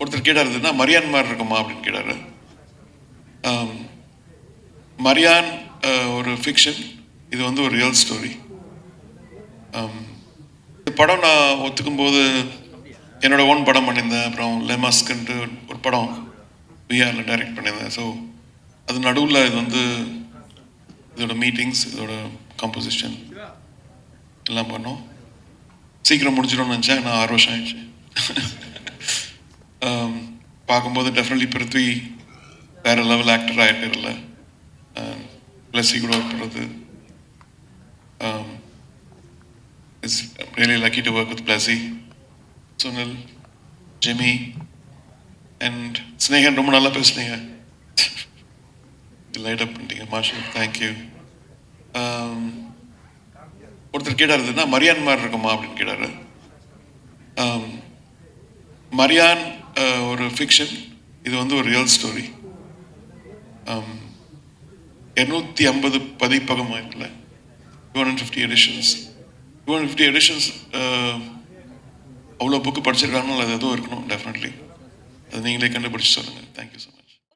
ஒருத்தர் கேட்டார் இதுன்னா மரியான் மாதிரி இருக்குமா? அப்படின்னு கேட்டார். மரியான் ஒரு ஃபிக்ஷன் இது வந்து ஒரு ரியல் ஸ்டோரி இந்த படம் நான் ஒத்துக்கும் போது என்னோட ஓன் படம் பண்ணியிருந்தேன். அப்புறம் லெமாஸ்க்குன்ட்டு ஒரு படம் விஆரில் டைரக்ட் பண்ணியிருந்தேன். ஸோ அது நடுவில் இது வந்து இதோட மீட்டிங்ஸ் இதோட கம்போசிஷன் எல்லாம் பண்ணோம். சீக்கிரம் முடிஞ்சிடும்னு நினச்சேன். நான் ஆறு வருஷம் ஆயிடுச்சு. பார்க்கும்போது டெஃபினெட்லி பிருத்வி வேற லெவல் ஆக்டர் ஆகிருக்கிறல பிளஸ்ஸி um, கூட ஒர்க் பண்ணுறது it's really lucky to work with Blessy Sunil Jemi and Snehan ரொம்ப நல்லா பேசுனீங்க. லைட் அப் பண்ணிட்டீங்க மாஷல் தேங்க்யூ um, ஒருத்தர் கேட்டார் இதுன்னா மரியான் மாதிரி இருக்குமா அப்படின்னு கேட்டார். Um, மரியான் ஒரு ஃபிக்ஷன் இது வந்து ஒரு ரியல் ஸ்டோரி um, இரநூத்தி ஐம்பது பதிப்பகம் ஆயிட்டுல two hundred fifty editions two hundred fifty editions அவ்வளோ புக்கு படிச்சிருக்காங்கன்னா அது எதுவும் இருக்கணும் டெஃபினெட்லி அது நீங்களே கண்டுபிடிச்சு சொல்லுங்கள் தேங்க்யூ ஸோ மச்